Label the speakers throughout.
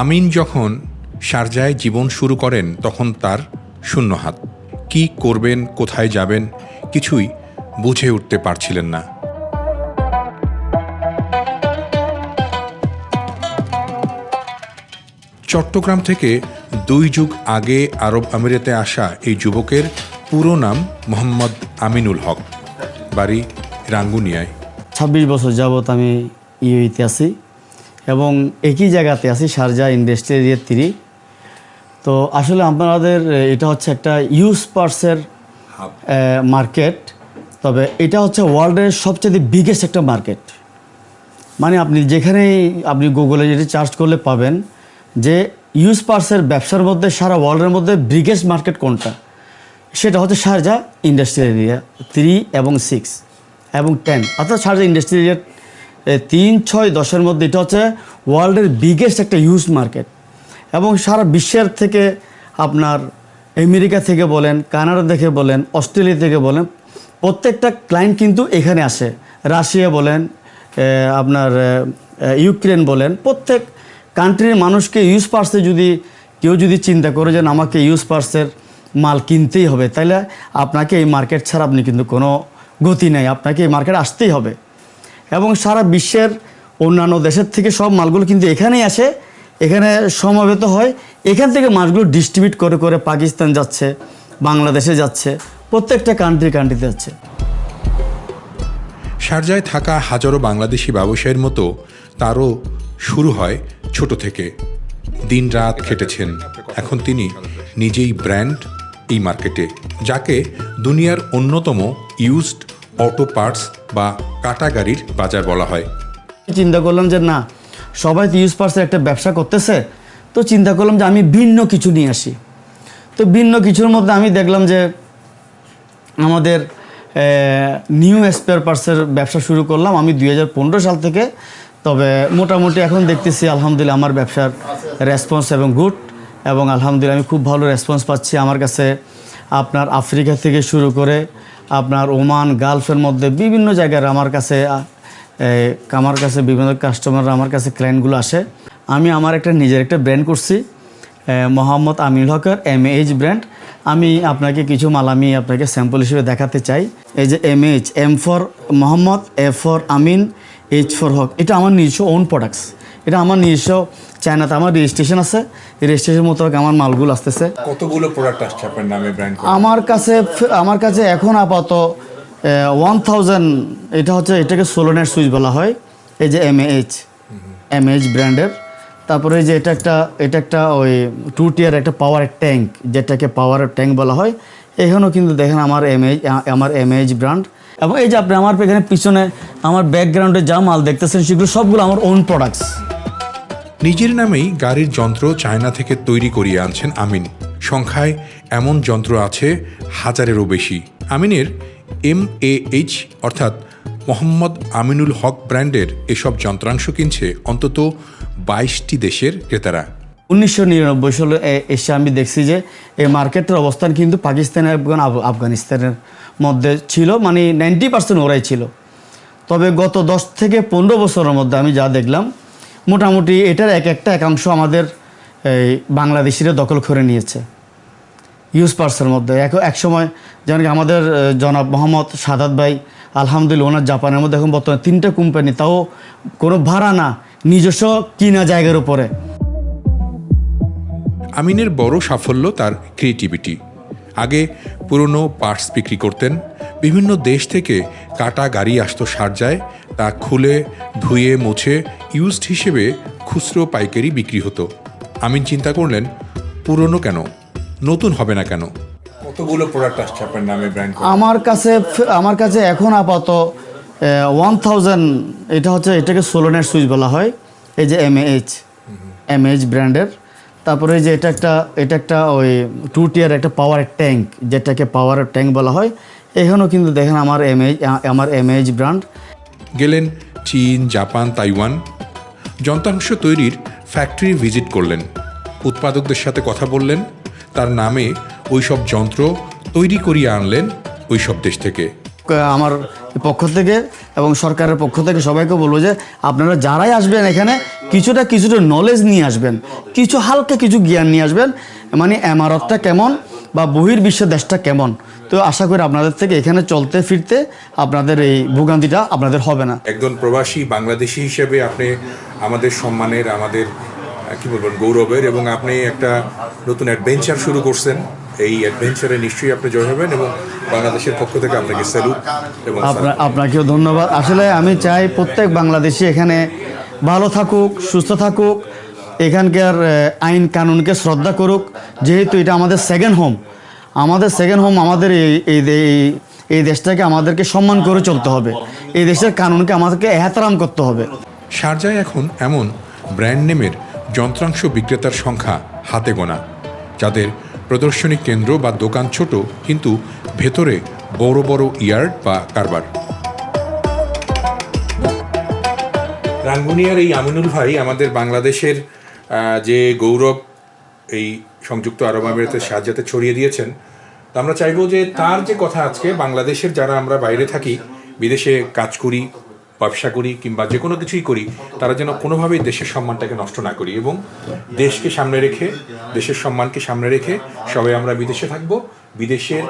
Speaker 1: আমিন যখন শারজায় জীবন শুরু করেন, তখন তার শূন্য হাত। কি করবেন, কোথায় যাবেন, কিছুই বুঝে উঠতে পারছিলেন না। চট্টগ্রাম থেকে দুই যুগ আগে আরব আমিরাতে আসা এই যুবকের পুরো নাম মোহাম্মদ আমিনুল হক। বাড়ি রাঙ্গুনিয়ায়।
Speaker 2: ছাব্বিশ বছর যাবৎ আমি ইউইতে আছি। এবং একই জায়গাতে আছি শারজা ইন্ডাস্ট্রি এরিয়া থ্রি তো আসলে আপনাদের এটা হচ্ছে একটা ইউজ পার্সের মার্কেট তবে এটা হচ্ছে ওয়ার্ল্ডের সবচেয়ে বিগেস্ট একটা মার্কেট মানে আপনি যেখানেই আপনি গুগলে যদি চার্জ করলে পাবেন যে ইউজ পার্সের ব্যবসার মধ্যে সারা ওয়ার্ল্ডের মধ্যে বিগেস্ট মার্কেট কোনটা? সেটা হচ্ছে শারজা ইন্ডাস্ট্রিয়াল এরিয়া থ্রি এবং সিক্স এবং টেন অর্থাৎ শারজা ইন্ডাস্ট্রিয়াল এরিয়া তিন ছয় দশের মধ্যে এটা হচ্ছে ওয়ার্ল্ডের বিগেস্ট একটা ইউজ মার্কেট এবং সারা বিশ্বের থেকে আপনার আমেরিকা থেকে বলেন কানাডা থেকে বলেন অস্ট্রেলিয়া থেকে বলেন প্রত্যেকটা ক্লায়েন্ট কিন্তু এখানে আসে। রাশিয়া বলেন আপনার ইউক্রেন বলেন প্রত্যেক কান্ট্রির মানুষকে ইউজ পার্সে যদি কেউ যদি চিন্তা করে যে না, আমাকে ইউজ পার্সের মাল কিনতেই হবে তাহলে আপনাকে এই মার্কেট ছাড়া আপনি কিন্তু কোনো গতি নেই আপনাকে এই মার্কেট আসতেই হবে। এবং সারা বিশ্বের অন্যান্য দেশের থেকে সব মালগুলো কিন্তু এখানেই আসে, এখানে সমাবেত হয়। এখান থেকে মাছগুলো ডিস্ট্রিবিউট করে করে পাকিস্তান যাচ্ছে, বাংলাদেশে যাচ্ছে, প্রত্যেকটা কান্ট্রি কান্ট্রিতে যাচ্ছে।
Speaker 1: শারজায় থাকা হাজারো বাংলাদেশি ব্যবসায়ীর মতো তারও শুরু হয় ছোট থেকে। দিন রাত খেটেছেন। এখন তিনি নিজেই ব্র্যান্ড এই মার্কেটে যাকে দুনিয়ার অন্যতম ইউজড অটো পার্টস বা কাটা গাড়ির বাজার বলা হয়।
Speaker 2: চিন্তা করলাম যে না, সবাই তো ইউজ পার্সের একটা ব্যবসা করতেছে, তো চিন্তা করলাম যে আমি ভিন্ন কিছু নিয়ে আসি। তো ভিন্ন কিছুর মধ্যে আমি দেখলাম যে আমাদের নিউ স্পেয়ার পার্টসের ব্যবসা শুরু করলাম আমি দুই হাজার পনেরো সাল থেকে। তবে মোটামুটি এখন দেখতেছি আলহামদুলিল্লাহ আমার ব্যবসার রেসপন্স এবং গুড এবং আলহামদুলিল্লাহ আমি খুব ভালো রেসপন্স পাচ্ছি। আমার কাছে আপনার আফ্রিকা থেকে শুরু করে আপনার ওমান, গালফের মধ্যে বিভিন্ন জায়গার আমার কাছে আমার কাছে বিভিন্ন কাস্টমাররা আমার কাছে ক্লায়েন্টগুলো আসে। আমি আমার একটা নিজের একটা ব্র্যান্ড করছি মোহাম্মদ আমিনুল হকের এম এইচ ব্র্যান্ড আমি আপনাকে কিছু মাল আমি আপনাকে স্যাম্পল হিসেবে দেখাতে চাই। এই যে M H M for Mohammad A for Amin H for Haque, এটা আমার নিজস্ব ওন প্রোডাক্টস এটা আমার নিজস্ব চায়নাতে আমার রেজিস্ট্রেশন আছে। এই রেজিস্ট্রেশন মোতাবেক আমার মালগুলো আসতেছে।
Speaker 1: কতগুলো প্রোডাক্ট আসছে আপনার নামে ব্র্যান্ড
Speaker 2: আমার কাছে আমার কাছে এখন আপাতত ওয়ান থাউজেন্ড এটা হচ্ছে এটাকে সোলোনেট সুইচ বলা হয়। এই যে এম এইচ এম এইচ ব্র্যান্ডের তারপরে এই যে এটা একটা এটা একটা ওই টু টিয়ার একটা পাওয়ার ট্যাঙ্ক যেটাকে পাওয়ার ট্যাঙ্ক বলা হয়। এখানেও কিন্তু দেখেন আমার এম এইচ আমার এম এইচ ব্র্যান্ড এবং এই যে আপনি আমার এখানে পিছনে আমার ব্যাকগ্রাউন্ডে যা মাল দেখতেছেন সেগুলো সবগুলো আমার ওন প্রোডাক্টস
Speaker 1: নিজের নামেই গাড়ির যন্ত্র চায়না থেকে তৈরি করিয়ে আনছেন আমিন। সংখ্যায় এমন যন্ত্র আছে হাজারেরও বেশি। আমিনের এম এ এইচ অর্থাৎ মোহাম্মদ আমিনুল হক ব্র্যান্ডের এসব যন্ত্রাংশ কিনছে অন্তত বাইশটি দেশের ক্রেতারা।
Speaker 2: উনিশশো নিরানব্বই সালে এসে আমি দেখছি যে এই মার্কেটের অবস্থান কিন্তু পাকিস্তান এবং আফগানিস্তানের মধ্যে ছিল মানে নাইনটি পার্সেন্ট ওরাই ছিল। তবে গত দশ থেকে পনেরো বছরের মধ্যে আমি যা দেখলাম মোটামুটি এটার এক একটা একাংশ আমাদের, এই বাংলাদেশিরা দখল করে নিয়েছে। ইউজ পার্সের মধ্যে। এক এক সময় যেমন আমাদের জনাব মোহাম্মদ সাদাত ভাই, আলহামদুলিল্লাহ ওনার জাপানের মধ্যে এখন বর্তমানে তিনটা কোম্পানি তাও কোনো ভাড়া না, নিজস্ব কিনা জায়গার উপরে।
Speaker 1: আমিনের বড় সাফল্য তার ক্রিয়েটিভিটি আগে পুরনো পার্টস বিক্রি করতেন, বিভিন্ন দেশ থেকে কাটা গাড়ি আসতো সারজায় তা খুলে, ধুয়ে, মুছে ইউজড হিসেবে খুচরো পাইকারি বিক্রি হতো। আমিন চিন্তা করলেন, পুরনো কেন? নতুন হবে না কেন? কতগুলো প্রোডাক্ট আসছে আপনার নামে ব্র্যান্ড
Speaker 2: আমার কাছে আমার কাছে এখন আপাতত ওয়ান থাউজেন্ড এটা হচ্ছে, এটাকে সোলোনেট সুইচ বলা হয়। এই যে এম এইচ এম এইচ ব্র্যান্ডের তারপরে যে এটা একটা এটা একটা ওই টু টিয়ার একটা পাওয়ার ট্যাঙ্ক যেটাকে পাওয়ার ট্যাঙ্ক বলা হয়। এখানেও কিন্তু দেখেন আমার এম আমার এম ব্র্যান্ড
Speaker 1: গেলেন চীন, জাপান, তাইওয়ান। যন্ত্রাংশ তৈরির ফ্যাক্টরি ভিজিট করলেন। উৎপাদকদের সাথে কথা বললেন। তার নামে ওইসব যন্ত্র তৈরি করিয়ে আনলেন ওইসব দেশ থেকে।
Speaker 2: আমার পক্ষ থেকে এবং সরকারের পক্ষ থেকে সবাইকে বলব যে আপনারা যারাই আসবেন এখানে, কিছুটা কিছুটা নলেজ নিয়ে আসবেন। কিছু হালকা কিছু জ্ঞান নিয়ে আসবেন। মানে এমারতটা কেমন? বা বহির্বিশ্ব দেশটা কেমন? তো আশা করি আপনাদের থেকে এখানে চলতে ফিরতে আপনাদের এই ভোগান্তিটা আপনাদের হবে না।
Speaker 1: একজন প্রবাসী বাংলাদেশি হিসেবে আপনি আমাদের সম্মানের আমাদের কি বলবেন গৌরবের এবং আপনি একটা নতুন অ্যাডভেঞ্চার শুরু করছেন। এই অ্যাডভেঞ্চারে নিশ্চয়ই আপনি জয় হবেন এবং বাংলাদেশের পক্ষ থেকে আপনাকে স্যালুট এবং
Speaker 2: আপনাকেও ধন্যবাদ। আসলে আমি চাই প্রত্যেক বাংলাদেশি এখানে ভালো থাকুক সুস্থ থাকুক এখানকার আইন কানুনকে শ্রদ্ধা করুক। যেহেতু এটা আমাদের সেকেন্ড হোম আমাদের সেকেন্ড হোম আমাদের এই এই এই- এই দেশটাকে আমাদেরকে সম্মান করে চলতে হবে। এই দেশের কানুনকে আমাদেরকে এহতারাম করতে হবে।
Speaker 1: শারজায় এখন এমন ব্র্যান্ড নেমের যন্ত্রাংশ বিক্রেতার সংখ্যা হাতে গোনা যাদের প্রদর্শনী কেন্দ্র বা দোকান ছোট কিন্তু ভেতরে বড় বড় ইয়ার্ড বা কারবার। রাঙ্গুনিয়ার এই আমিনুল ভাই আমাদের বাংলাদেশের যে গৌরব এই সংযুক্ত আরব আমিরাতের সাহায্যতে ছড়িয়ে দিয়েছেন তো আমরা চাইব যে তার যে কথা আজকে বাংলাদেশের যারা আমরা বাইরে থাকি বিদেশে কাজ করি ব্যবসা করি কিংবা যে কোনো কিছুই করি তারা যেন কোনোভাবেই দেশের সম্মানটাকে নষ্ট না করি এবং দেশকে সামনে রেখে দেশের সম্মানকে সামনে রেখে সবাই আমরা বিদেশে থাকব বিদেশের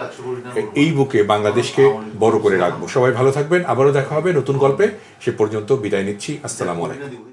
Speaker 1: এই বুকে বাংলাদেশকে বড় করে রাখব। সবাই ভালো থাকবেন আবারও দেখা হবে নতুন গল্পে সে পর্যন্ত বিদায় নিচ্ছি আসসালামু আলাইকুম।